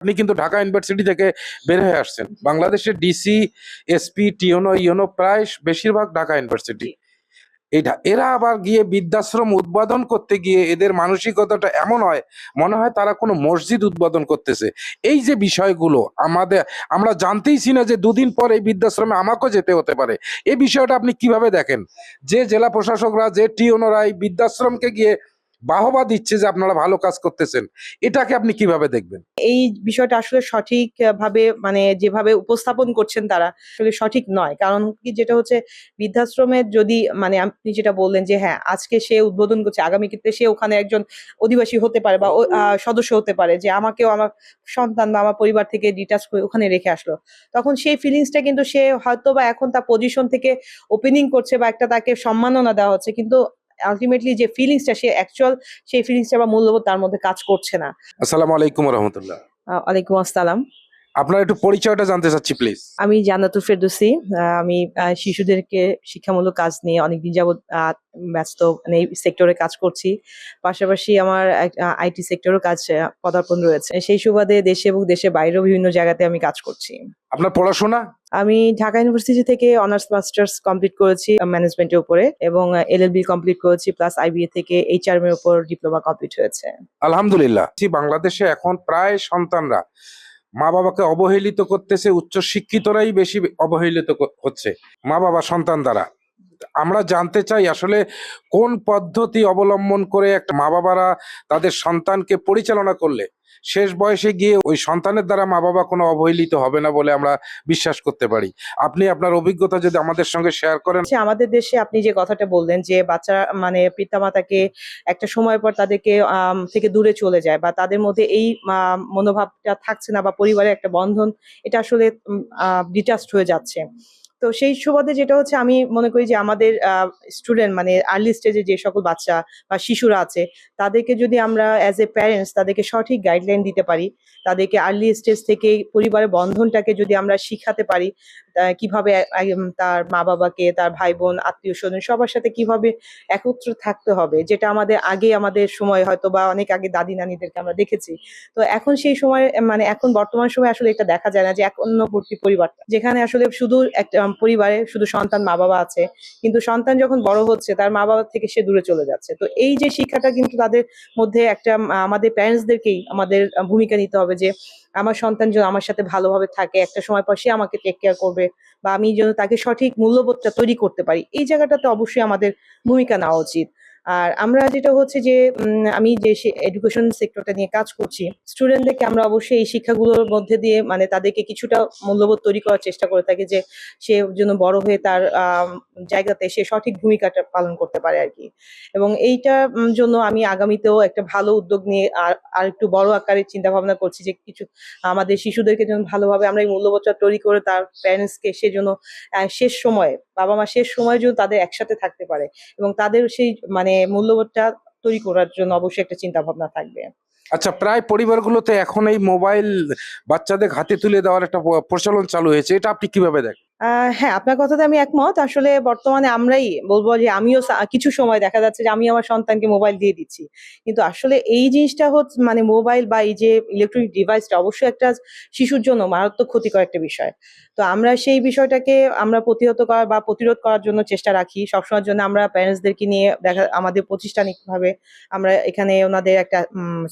আপনি কিন্তু ঢাকা ইউনিভার্সিটি থেকে বের হয়ে আসছেন। বাংলাদেশের ডিসি এসপি টিওনো ইওনো প্রায় বেশিরভাগ ঢাকা ইউনিভার্সিটি। ঢা- এরা আবার গিয়ে বৃদ্ধাশ্রম উদ্বোধন করতে গিয়ে এদের মানসিকতাটা এমন হয় মনে হয় তারা কোনো মসজিদ উদ্বোধন করতেছে। এই যে বিষয়গুলো আমাদের আমরা জানতেইছি না যে দুদিন পর এই বৃদ্ধাশ্রমে আমাকেও যেতে হতে পারে। এই বিষয়টা আপনি কীভাবে দেখেন? যে জেলা প্রশাসকরা যে টিওনোরা এই বৃদ্ধাশ্রমকে গিয়ে বাহবা দিচ্ছে যে আপনারা ভালো কাজ করতেছেন। এটাকে আপনি কীভাবে দেখবেন? এই বিষয়টা আসলে সঠিক ভাবে মানে যেভাবে উপস্থাপন করছেন তারা আসলে সঠিক নয়। কারণ কি যেটা হচ্ছে বৃদ্ধাশ্রমের যদি মানে আপনি যেটা বললেন যে হ্যাঁ আজকে সে উদ্বোধন করছে, আগামী ক্ষেত্রে সে ওখানে একজন অধিবাসী হতে পারে বা সদস্য হতে পারে যে আমাকেও আমার সন্তান বা আমার পরিবার থেকে ডিটাচ করে ওখানে রেখে আসলো। তখন সেই ফিলিংসটা কিন্তু সে হয়তো বা এখন তার পজিশন থেকে ওপেনিং করছে বা একটা তাকে সম্মাননা দেওয়া হচ্ছে। কিন্তু আলটিমেটলি যে ফিলিংসটা সে অ্যাকচুয়াল সেই ফিলিংসটা বা মূল্যবোধ তার মধ্যে কাজ করছে না। আসসালামু আলাইকুম রহমতুল্লাহ ওয়ালাইকুম আসসালাম। আপনার একটু পরিচয়টা জানতে চাচ্ছি প্লিজ আমি জান্নাতুল ফেরদৌসি। আমি শিশুদেরকে শিক্ষামূলক কাজ নিয়ে অনেকদিন যাবৎ ব্যস্ত মানে এই সেক্টরে কাজ করছি। পাশাপাশি আমার আইটি সেক্টরও কাজ পদার্পণ রয়েছে। সেই সুবাদে দেশে এবং দেশের বাইরেও বিভিন্ন জায়গাতে আমি কাজ করছি। আপনার পড়াশোনা? আমি ঢাকা ইউনিভার্সিটি থেকে অনার্স মাস্টার্স কমপ্লিট করেছি ম্যানেজমেন্টের উপরে এবং এল এলএলবি কমপ্লিট করেছি প্লাস আইবিএ থেকে এইচ এইচআরএম এর উপর ডিপ্লোমা কমপ্লিট হয়েছে। আলহামদুলিল্লাহ। বাংলাদেশে এখন প্রায় সন্তানরা মা বাবাকে অবহেলিত করতেছে উচ্চ শিক্ষিতরাই বেশি অবহেলিত হচ্ছে। মা বাবা সন্তান দ্বারা। আমরা জানতে চাই আসলে কোন পদ্ধতি অবলম্বন করে একটা মা বাবারা তাদের সন্তানকে পরিচালনা করলে শেষ বয়সে গিয়ে ওই সন্তানের দ্বারা মা বাবা কোনো অবহেলিত হবে না বলে আমরা বিশ্বাস করতে পারি। আপনি আপনার অভিজ্ঞতা যদি আমাদের সঙ্গে শেয়ার করেন। আমাদের দেশে আপনি যে কথাটা বললেন যে বাচ্চা মানে পিতামাতাকে একটা সময় পর তাদেরকে থেকে দূরে চলে যায় বা তাদের মধ্যে এই মনোভাবটা থাকছে না বা পরিবারের একটা বন্ধন, এটা আসলে ডিটাচড হয়ে যাচ্ছে। তো সেই সুবাদে যেটা হচ্ছে আমি মনে করি যে আমাদের স্টুডেন্ট মানে আর্লি স্টেজে যে সকল বাচ্চা বা শিশুরা আছে, তাদেরকে যদি আমরা অ্যাজ এ প্যারেন্টস তাদেরকে সঠিক গাইডলাইন দিতে পারি, তাদেরকে আর্লি স্টেজ থেকে পরিবারের বন্ধনটাকে যদি আমরা শিখাতে পারি কীভাবে তার মা বাবাকে তার ভাই বোন আত্মীয় স্বজন সবার সাথে কীভাবে একত্র থাকতে হবে, যেটা আমাদের আগে আমাদের সময় হয়তো বা অনেক আগে দাদি নানিদেরকে আমরা দেখেছি। তো এখন সেই সময় মানে এখন বর্তমান সময় আসলে এটা দেখা যায় না যে একান্নবর্তী পরিবারটা যেখানে আসলে শুধু একটা পরিবারে শুধু সন্তান মা বাবা আছে, কিন্তু সন্তান যখন বড় হচ্ছে তার মা বাবা থেকে সে দূরে চলে যাচ্ছে। তো এই যে শিক্ষাটা কিন্তু তাদের মধ্যে একটা আমাদের প্যারেন্টসদেরকেই আমাদের ভূমিকা নিতে হবে যে আমার সন্তান যেন আমার সাথে ভালোভাবে থাকে, একটা সময় পর সে আমাকে টেক কেয়ার করবে বা আমি যেন তাকে সঠিক মূল্যবোধটা তৈরি করতে পারি, এই জায়গাটাতে অবশ্যই আমাদের ভূমিকা নেওয়া উচিত। আর আমরা যেটা হচ্ছে যে আমি যে এডুকেশন সেক্টরটা নিয়ে কাজ করছি স্টুডেন্টদেরকে আমরা অবশ্যই এই শিক্ষাগুলোর মধ্যে দিয়ে মানে তাদেরকে কিছুটা মূল্যবোধ তৈরি করার চেষ্টা করে থাকি যে, সে যেন বড় হয়ে তার জায়গাতে সে সঠিক ভূমিকাটা পালন করতে পারে আর কি। এবং এইটার জন্য আমি আগামীতেও একটা ভালো উদ্যোগ নিয়ে আর একটু বড় আকারে চিন্তা ভাবনা করছি যে, কিছু আমাদের শিশুদেরকে যেন ভালোভাবে আমরা এই মূল্যবোধটা তৈরি করে তার প্যারেন্টসকে সে যেন শেষ সময়ে বাবা মা শেষ সময়ে যেন তাদের একসাথে থাকতে পারে। এবং তাদের সেই মানে মূল্যবোধটা তৈরি করার জন্য অবশ্যই একটা চিন্তা ভাবনা থাকবে। আচ্ছা প্রায় পরিবারগুলোতে এখন এই মোবাইল বাচ্চাদের হাতে তুলে দেওয়ার একটা প্রচলন চালু হয়েছে, এটা আপনি কীভাবে দেখেন? হ্যাঁ আপনার কথাতে আমি একমত। আসলে বর্তমানে আমরাই বলব যে আমিও কিছু সময় দেখা যাচ্ছে যে আমি আমার সন্তানকে মোবাইল দিয়ে দিচ্ছি। কিন্তু আসলে এই জিনিসটা হচ্ছে মানে মোবাইল বা এই যে ইলেকট্রনিক ডিভাইসটা অবশ্যই একটা শিশুর জন্য মারাত্মক ক্ষতিকর একটা বিষয়। তো আমরা সেই বিষয়টাকে আমরা প্রতিহত করার বা প্রতিরোধ করার জন্য চেষ্টা রাখি। সবসময়ের জন্য আমরা প্যারেন্টসদেরকে নিয়ে দেখা, আমাদের প্রতিষ্ঠানিকভাবে আমরা এখানে ওনাদের একটা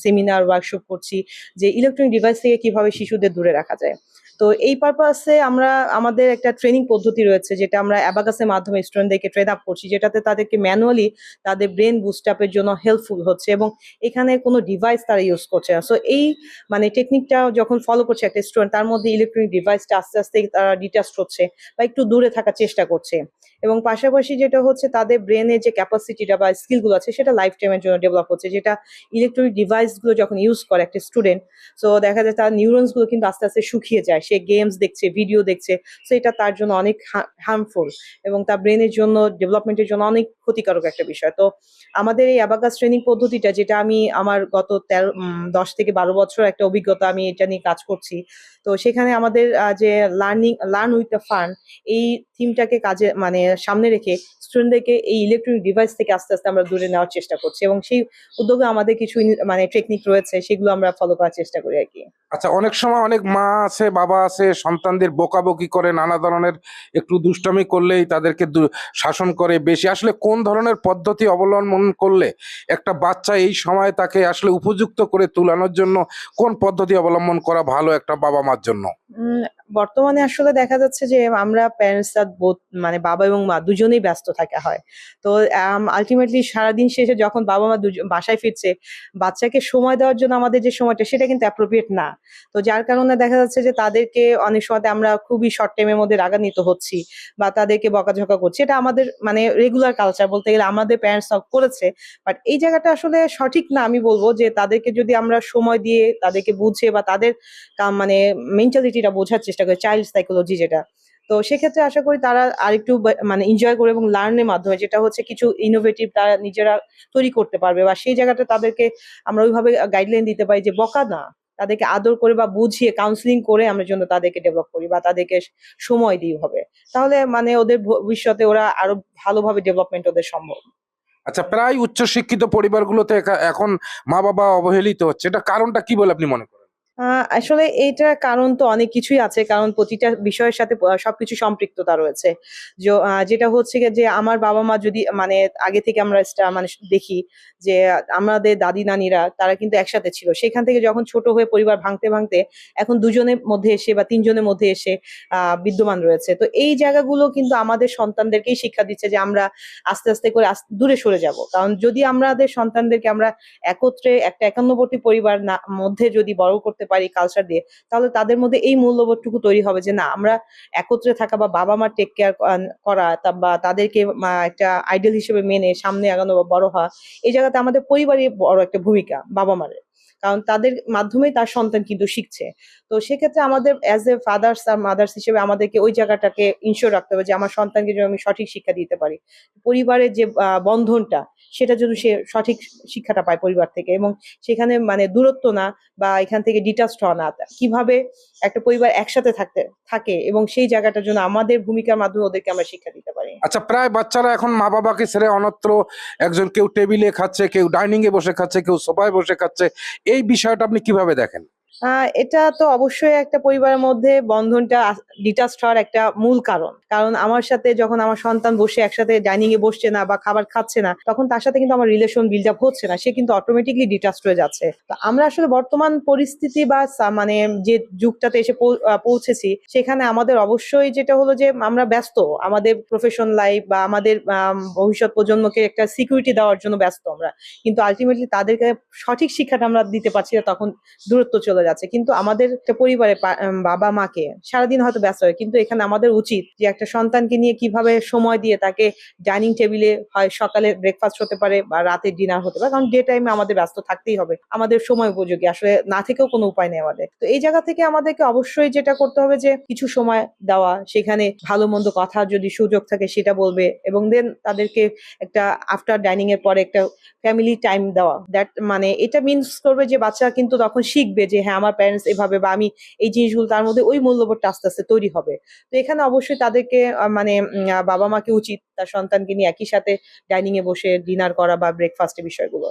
সেমিনার ওয়ার্কশপ করছি যে ইলেকট্রনিক ডিভাইস থেকে কীভাবে শিশুদের দূরে রাখা যায়। তো এই পারপাসে আমরা, আমাদের একটা ট্রেনিং পদ্ধতি রয়েছে, যেটা আমরা অ্যাবাকাসের মাধ্যমে স্টুডেন্টদেরকে ট্রেন আপ করছি, যেটাতে তাদেরকে ম্যানুয়ালি তাদের ব্রেন বুস্ট আপের জন্য হেল্পফুল হচ্ছে এবং এখানে কোনো ডিভাইস তারা ইউজ করছে না। সো এই মানে টেকনিকটা যখন ফলো করছে একটা স্টুডেন্ট তার মধ্যে ইলেকট্রনিক ডিভাইসটা আস্তে আস্তে তারা ডিটাচ হচ্ছে বা একটু দূরে থাকার চেষ্টা করছে এবং পাশাপাশি যেটা হচ্ছে তাদের ব্রেনের যে ক্যাপাসিটিটা বা স্কিলগুলো আছে, সেটা লাইফ টাইমের জন্য ডেভেলপ হচ্ছে, যেটা ইলেকট্রনিক ডিভাইসগুলো যখন ইউজ করে একটা স্টুডেন্ট সো দেখা যায় তার নিউরনসগুলো কিন্তু আস্তে আস্তে শুকিয়ে যায়। সে গেমস দেখছে ভিডিও দেখছে সো এটা তার জন্য অনেক হার্মফুল এবং তার ব্রেনের জন্য ডেভেলপমেন্টের জন্য অনেক ক্ষতিকারক একটা বিষয়। তো আমাদের এই অ্যাবাকাস ট্রেনিং পদ্ধতিটা, যেটা আমি আমার গত তেরো দশ থেকে বারো বছর একটা অভিজ্ঞতা আমি এটা নিয়ে কাজ করছি, তো সেখানে আমাদের যে learning learn with the fun এই থিমটাকে কাজে মানে সামনে রেখে স্টুডেন্টদেরকে এই ইলেকট্রনিক ডিভাইস থেকে আস্তে আস্তে আমরা দূরে নেওয়ার চেষ্টা করছি এবং সেই উদ্যোগে আমাদের কিছু মানে টেকনিক রয়েছে, সেগুলো আমরা ফলো করার চেষ্টা করি আর কি। আচ্ছা অনেক সময় অনেক মা আছে, বাবা আছে, সন্তানদের বকাবকি করে, নানা ধরনের একটু দুষ্টামি করলেই তাদেরকে শাসন করে বেশি। আসলে কোন ধরনের পদ্ধতি অবলম্বন করলে একটা বাচ্চা এই সময় তাকে আসলে উপযুক্ত করে তুলানোর জন্য কোন পদ্ধতি অবলম্বন করা ভালো একটা বাবা মার জন্য? বর্তমানে আসলে দেখা যাচ্ছে যে আমরা প্যারেন্টসরা বোধ মানে বাবা এবং মা দুজনেই ব্যস্ত থাকা হয়। তো আলটিমেটলি সারাদিন শেষে যখন বাবা মা দুজন বাসায় ফিরছে, বাচ্চাকে সময় দেওয়ার জন্য আমাদের যে সময়টা সেটা কিন্তু অ্যাপ্রোপ্রিয়েট না। তো যার কারণে দেখা যাচ্ছে যে তাদেরকে অনেক সময় আমরা খুবই শর্ট টাইমের মধ্যে রাগান্বিত হচ্ছি বা তাদেরকে বকাঝকা করছি। এটা আমাদের মানে রেগুলার কালচার বলতে গেলে আমাদের প্যারেন্টস করেছে। বাট এই জায়গাটা আসলে সঠিক না, আমি বলব যে তাদেরকে যদি আমরা সময় দিয়ে তাদেরকে বুঝে বা তাদের মানে মেন্টালিটিটা বোঝার চেষ্টা করি চাইল্ড সাইকোলজি যেটা। তো সেক্ষেত্রে আশা করি তারা আরেকটু মানে এনজয় করে এবং লার্নের মাধ্যমে যেটা হচ্ছে কিছু ইনোভেটিভ তারা নিজেরা তৈরি করতে পারবে বা সেই জায়গাটা তাদেরকে আমরা ওইভাবে গাইডলাইন দিতে পারি যে বকা না। তাদেরকে আদর করে বা বুঝিয়ে কাউন্সিলিং করে আমরা জন্য তাদেরকে ডেভেলপ করি বা তাদেরকে সময় দিই হবে তাহলে মানে ওদের ভবিষ্যতে ওরা আরও ভালোভাবে ডেভেলপমেন্ট ওদের সম্ভব। আচ্ছা প্রায় উচ্চশিক্ষিত পরিবারগুলোতে এখন মা বাবা অবহেলিত হচ্ছে। এটা কারণটা কি বলে আপনি মনে করেন? আসলে এইটার কারণ তো অনেক কিছুই আছে, কারণ প্রতিটা বিষয়ের সাথে সবকিছু সম্পৃক্ততা রয়েছে। যেটা হচ্ছে যে আমার বাবা মা যদি মানে আগে থেকে আমরা মানে দেখি যে আমাদের দাদি নানিরা, তারা কিন্তু একসাথে ছিল। সেখান থেকে যখন ছোট হয়ে পরিবার ভাঙতে ভাঙতে এখন দুজনের মধ্যে এসে বা তিনজনের মধ্যে এসে বিদ্যমান রয়েছে। তো এই জায়গাগুলো কিন্তু আমাদের সন্তানদেরকেই শিক্ষা দিচ্ছে যে আমরা আস্তে আস্তে করে দূরে সরে যাব। কারণ যদি আমাদের সন্তানদেরকে আমরা একত্রে একটা একান্নবর্তী পরিবার মধ্যে যদি বড় করতে পারি কালচার দিয়ে, তাহলে তাদের মধ্যে এই মূল্যবোধটুকু তৈরি হবে যে না, আমরা একত্রে থাকা বা বাবা মার টেক কেয়ার করা বা তাদেরকে একটা আইডল হিসেবে মেনে সামনে আগানো বা বড় হওয়া, এই জায়গাতে আমাদের পরিবারের বড় একটা ভূমিকা, বাবা মারের কারণ তাদের মাধ্যমেই তার সন্তান কিন্তু শিখছে। তো সেক্ষেত্রে আমাদের অ্যাজ এ ফাদার্স আর মাদার্স হিসেবে আমাদেরকে ওই জায়গাটাকে ইনশিওর রাখতে হবে যে আমার সন্তানকে যেন আমি সঠিক শিক্ষা দিতে পারি। পরিবারের যে বন্ধনটা, সেটা যদি সে সঠিক শিক্ষাটা পায় পরিবার থেকে এবং সেখানে মানে দূরত্ব না বা এখান থেকে ডিটাচড হওয়া না। কীভাবে একটা পরিবার একসাথে থাকতে, থাকে এবং সেই জায়গাটার জন্য আমাদের ভূমিকার মাধ্যমে ওদেরকে আমরা শিক্ষা দিতে পারি। আচ্ছা প্রায় বাচ্চারা এখন মা বাবাকে ছেড়ে অনত্র একজন কেউ টেবিলে খাচ্ছে, কেউ ডাইনিং এ বসে খাচ্ছে, কেউ সোফায় বসে খাচ্ছে, এই বিষয়টা আপনি কীভাবে দেখেন? এটা তো অবশ্যই একটা পরিবারের মধ্যে বন্ধনটা ডিটাচড হওয়ার একটা মূল কারণ। কারণ আমার সাথে যখন আমার সন্তান বসে একসাথে ডাইনিং এ বসছে না বা খাবার খাচ্ছে না তখন তার সাথে কিন্তু আমার রিলেশন বিল্ড আপ হচ্ছে না সে কিন্তু অটোমেটিকলি ডিটাচড হয়ে যাচ্ছে। তো আমরা আসলে বর্তমান পরিস্থিতি বা মানে যে যুগটাতে এসে পৌঁছেছি সেখানে আমাদের অবশ্যই যেটা হলো যে আমরা ব্যস্ত। আমাদের প্রফেশন লাইফ বা আমাদের আম, ভবিষ্যৎ প্রজন্মকে একটা সিকিউরিটি দেওয়ার জন্য ব্যস্ত আমরা। কিন্তু আলটিমেটলি তাদেরকে সঠিক শিক্ষাটা আমরা দিতে পারছি না তখন দূরত্ব চলে যাচ্ছে। কিন্তু আমাদের পরিবারে বাবা মাকে সারাদিন হয়তো ব্যস্ত হয়। কিন্তু এখানে আমাদের উচিত যে একটা সন্তানকে নিয়ে কীভাবে সময় দিয়ে তাকে ডাইনিং টেবিলে হয় সকালে ব্রেকফাস্ট হতে পারে বা রাতে ডিনার হতে পারে। কারণ ডে টাইমে আমাদের ব্যস্ত থাকতেই হবে। আমাদের সময় উপযোগী। আসলে না থেকেও কোনো উপায় নেই আমাদের। তো এই জায়গা থেকে আমাদেরকে অবশ্যই যেটা করতে হবে যে কিছু সময় দেওয়া, সেখানে ভালো মন্দ কথা যদি সুযোগ থাকে সেটা বলবে এবং দেন তাদেরকে একটা আফটার ডাইনিং এর পরে একটা ফ্যামিলি টাইম দেওয়া। দ্যাট মানে এটা মিনস করবে যে বাচ্চা কিন্তু তখন শিখবে যে হ্যাঁ আমার প্যারেন্টস এভাবে বা আমি এই জিনিসগুলো তার মধ্যে ওই মূল্যবোধটা আস্তে আস্তে তৈরি হবে। তো এখানে অবশ্যই তাদেরকে মানে বাবা মাকে উচিত তার সন্তানকে নিয়ে একই সাথে ডাইনিং এ বসে ডিনার করা বা ব্রেকফাস্টের বিষয়গুলো।